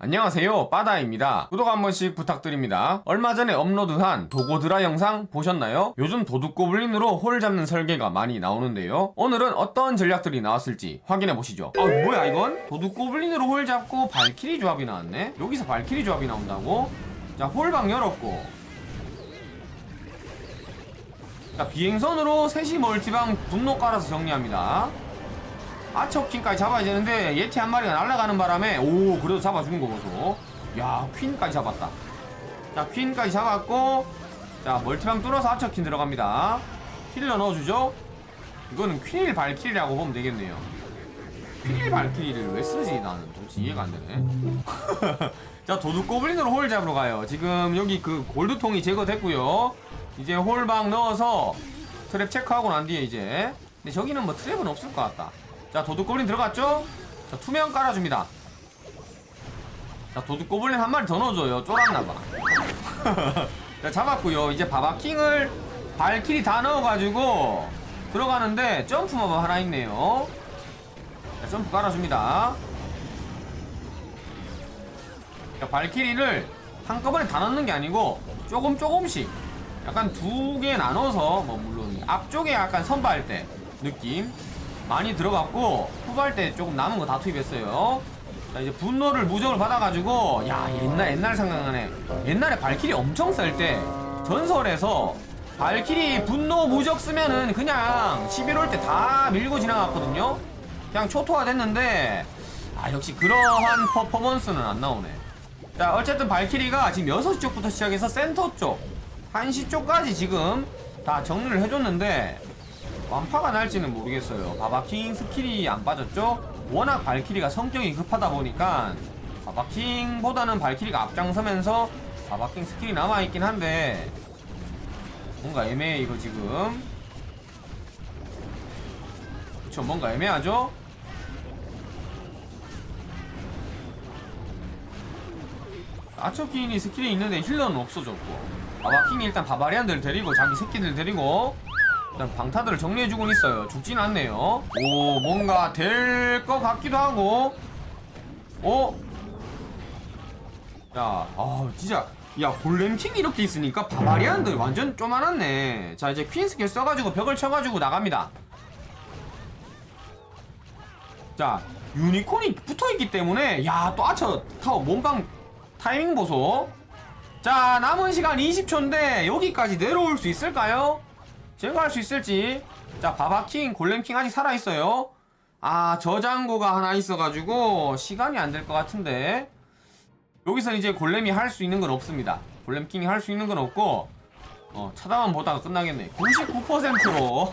안녕하세요 빠다입니다. 구독 한 번씩 부탁드립니다. 얼마 전에 업로드한 도고드라 영상 보셨나요? 요즘 도둑고블린으로 홀 잡는 설계가 많이 나오는데요. 오늘은 어떤 전략들이 나왔을지 확인해 보시죠. 아 뭐야 이건? 도둑고블린으로 홀 잡고 발키리 조합이 나왔네? 여기서 발키리 조합이 나온다고? 자 홀방 열었고. 자 비행선으로 셋이 멀티방 분노 깔아서 정리합니다 아처퀸까지 잡아야 되는데 예티 한 마리가 날아가는 바람에 오 그래도 잡아주는 거 보소. 야 퀸까지 잡았다. 자 퀸까지 잡았고 자 멀티방 뚫어서 아처퀸 들어갑니다. 힐러 넣어주죠. 이거는 퀸일 발키리라고 보면 되겠네요. 퀸일 발키리를 왜 쓰지? 나는 도대체 이해가 안 되네. 자 도둑 고블린으로 홀 잡으러 가요. 지금 여기 그 골드통이 제거됐고요. 이제 홀방 넣어서 트랩 체크하고 난 뒤에 이제. 근데 저기는 뭐 트랩은 없을 것 같다 자 도둑 고블린 들어갔죠? 자 투명 깔아줍니다. 자 도둑 고블린 한 마리 더 넣어줘요. 쫄았나봐. 자 잡았고요. 이제 바바킹을 발키리 다 넣어가지고 들어가는데 점프만 하나 있네요. 자 점프 깔아줍니다. 자 발키리를 한꺼번에 다 넣는 게 아니고 조금 조금씩 약간 두 개 나눠서 뭐 물론 앞쪽에 약간 선발 때 느낌 많이 들어갔고 후발 때 조금 남은 거 다 투입했어요. 자 이제 분노를 무적을 받아가지고 야 옛날 옛날 생각나네. 옛날에 발키리 엄청 쌀 때 전설에서 발키리 분노 무적 쓰면은 그냥 11월 때 다 밀고 지나갔거든요. 그냥 초토화 됐는데 아 역시 그러한 퍼포먼스는 안 나오네. 자 어쨌든 발키리가 지금 6시 쪽부터 시작해서 센터 쪽 1시 쪽까지 지금 다 정리를 해줬는데 완파가 날지는 모르겠어요. 바바킹 스킬이 안 빠졌죠? 워낙 발키리가 성격이 급하다 보니까 바바킹보다는 발키리가 앞장서면서 바바킹 스킬이 남아있긴 한데 뭔가 애매해 이거 지금 그쵸 뭔가 애매하죠? 아처킹이 스킬이 있는데 힐러는 없어졌고 바바킹이 일단 바바리안들 데리고 자기 새끼들 데리고 일단 방타들을 정리해주곤 있어요. 죽진 않네요. 오, 뭔가 될 것 같기도 하고. 어? 야, 아, 진짜. 야, 골렘킹 이렇게 있으니까 바바리안들 완전 쪼만하네. 자, 이제 퀸 스킬 써가지고 벽을 쳐가지고 나갑니다. 자, 유니콘이 붙어있기 때문에, 야, 또 아처 타워 몸방 타이밍 보소. 자, 남은 시간 20초인데, 여기까지 내려올 수 있을까요? 제거할 수 있을지. 자 바바킹 골렘킹 아직 살아있어요. 아 저장고가 하나 있어가지고 시간이 안 될 것 같은데. 여기서 이제 골렘이 할 수 있는 건 없습니다. 골렘킹이 할 수 있는 건 없고 어 차다만 보다가 끝나겠네. 99%로.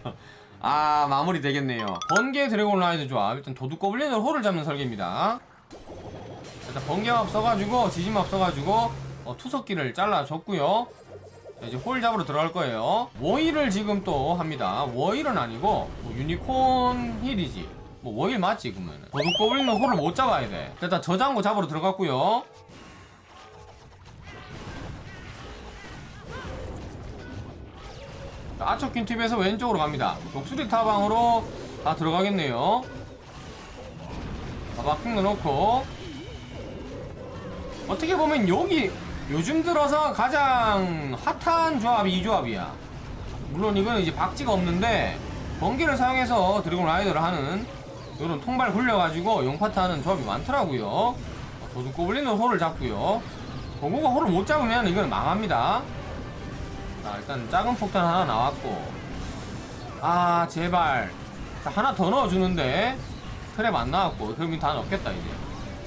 아 마무리 되겠네요. 번개 드래곤 라이드 조합 일단 도둑 고블린으로 호를 잡는 설계입니다. 일단 번개합 써가지고 지짐합 써가지고 어, 투석기를 잘라줬고요 자, 이제 홀 잡으러 들어갈 거예요. 워일을 지금 또 합니다. 워일은 아니고 뭐 유니콘 힐이지. 뭐 워일 맞지 그러면. 도둑 고블린은 홀을 못 잡아야 돼. 일단 저장고 잡으러 들어갔고요. 아처킨 팁에서 왼쪽으로 갑니다. 독수리 타방으로 다 들어가겠네요. 바바킹 넣어놓고 어떻게 보면 여기 요즘 들어서 가장 핫한 조합이 이 조합이야. 물론 이거는 이제 박지가 없는데 번개를 사용해서 드래곤 라이더를 하는 이런 통발 굴려가지고 용파트 하는 조합이 많더라고요. 도둑 고블린은 홀을 잡고요. 버거가 홀을 못 잡으면 이건 망합니다. 자 일단 작은 폭탄 하나 나왔고 아 제발 자, 하나 더 넣어주는데 트랩 안 나왔고 그러면 다 넣겠다 이제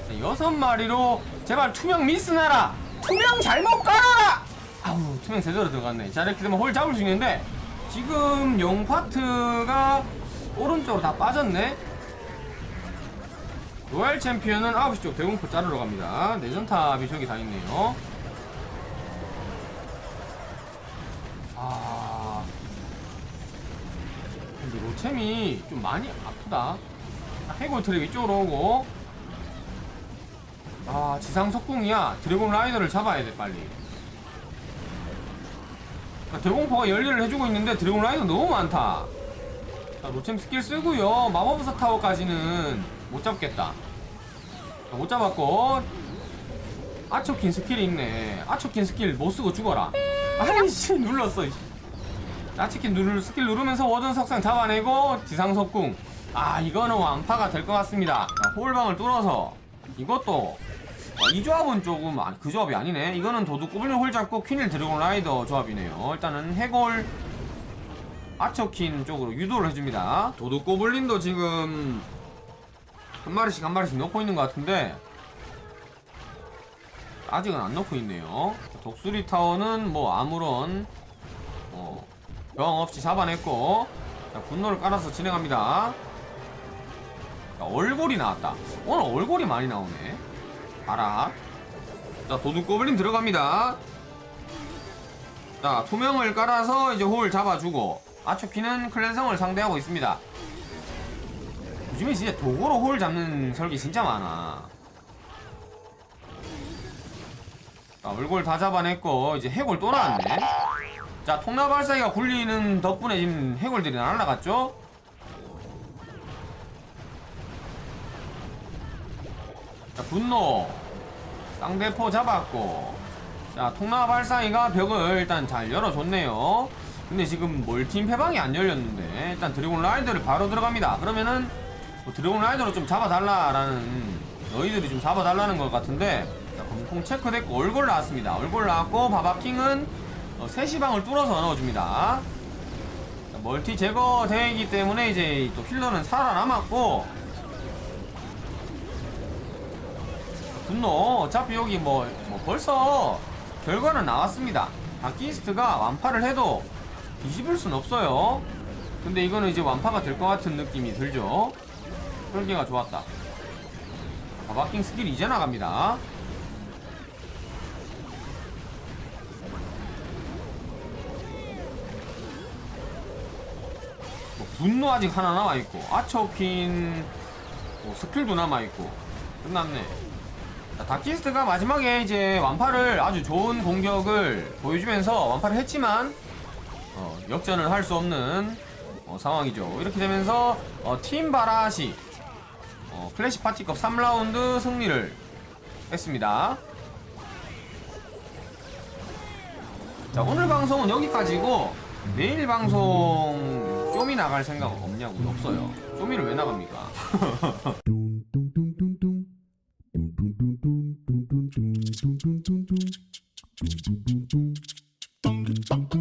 자, 여섯 마리로 제발 투명 미스 나라 투명 잘못 깔아라! 아우 투명 제대로 들어갔네. 자 이렇게 되면 홀 잡을 수 있는데 지금 용 파트가 오른쪽으로 다 빠졌네. 로얄 챔피언은 9시 쪽 대공포 자르러 갑니다. 내전탑이 저기 다 있네요. 아. 근데 로챔이 좀 많이 아프다. 해골 트랩 이쪽으로 오고 아 지상 석궁이야? 드래곤 라이더를 잡아야 돼 빨리. 자, 대공포가 연리를 해주고 있는데 드래곤 라이더 너무 많다. 자 로챔 스킬 쓰고요. 마법사 타워까지는 못 잡겠다. 자, 못 잡았고. 아초킨 스킬이 있네. 아초킨 스킬 못 쓰고 죽어라. 아이씨 눌렀어. 아초킨 누르 스킬 누르면서 워든 석상 잡아내고 지상 석궁. 아 이거는 완파가 될 것 같습니다. 자, 호울방을 뚫어서 이것도 어, 이 조합은 조금 아, 그 조합이 아니네. 이거는 도둑 꾸블린 홀 잡고 퀸일 드래곤 라이더 조합이네요. 일단은 해골 아처킨 쪽으로 유도를 해줍니다. 도둑 꼬블린도 지금 한 마리씩 한 마리씩 넣고 있는 것 같은데 아직은 안 넣고 있네요. 독수리 타워는 뭐 아무런 어, 병 없이 잡아냈고 자, 분노를 깔아서 진행합니다. 자, 얼굴이 나왔다. 오늘 얼굴이 많이 나오네 알아 자 도둑 꼬블린 들어갑니다. 자 투명을 깔아서 이제 홀 잡아주고 아초키는 클랜성을 상대하고 있습니다. 요즘에 진짜 도구로 홀 잡는 설계 진짜 많아. 자 얼굴 다 잡아냈고 이제 해골 또 나왔네. 자 통나발사기가 굴리는 덕분에 지금 해골들이 날아갔죠? 자 분노 쌍대포 잡았고. 자 통나 발사기가 벽을 일단 잘 열어줬네요. 근데 지금 멀팀 패방이 안 열렸는데 일단 드래곤 라이더를 바로 들어갑니다. 그러면은 뭐 드래곤 라이더로 좀 잡아달라라는 너희들이 좀 잡아달라는 것 같은데. 자, 검통 체크됐고 얼굴 나왔습니다. 얼굴 나왔고 바바킹은 어, 세시방을 뚫어서 넣어줍니다. 자, 멀티 제거되기 때문에 이제 또 힐러는 살아남았고 분노. 어차피 여기 뭐, 뭐 벌써 결과는 나왔습니다. 다키스트가 완파를 해도 뒤집을 순 없어요. 근데 이거는 이제 완파가 될 것 같은 느낌이 들죠. 설계가 좋았다. 바바킹 스킬 이제 나갑니다. 뭐 분노 아직 하나 남아있고 아처킨 뭐 스킬도 남아있고 끝났네 자, 다키스트가 마지막에 이제 완파를 아주 좋은 공격을 보여주면서 완파를 했지만 어, 역전을 할 수 없는 어, 상황이죠. 이렇게 되면서 어, 팀 바라시 어, 클래식 파티컵 3라운드 승리를 했습니다. 자 오늘 방송은 여기까지고 내일 방송 쇼미 나갈 생각 없냐고 없어요. 쇼미를 왜 나갑니까? Bang, bang, bang.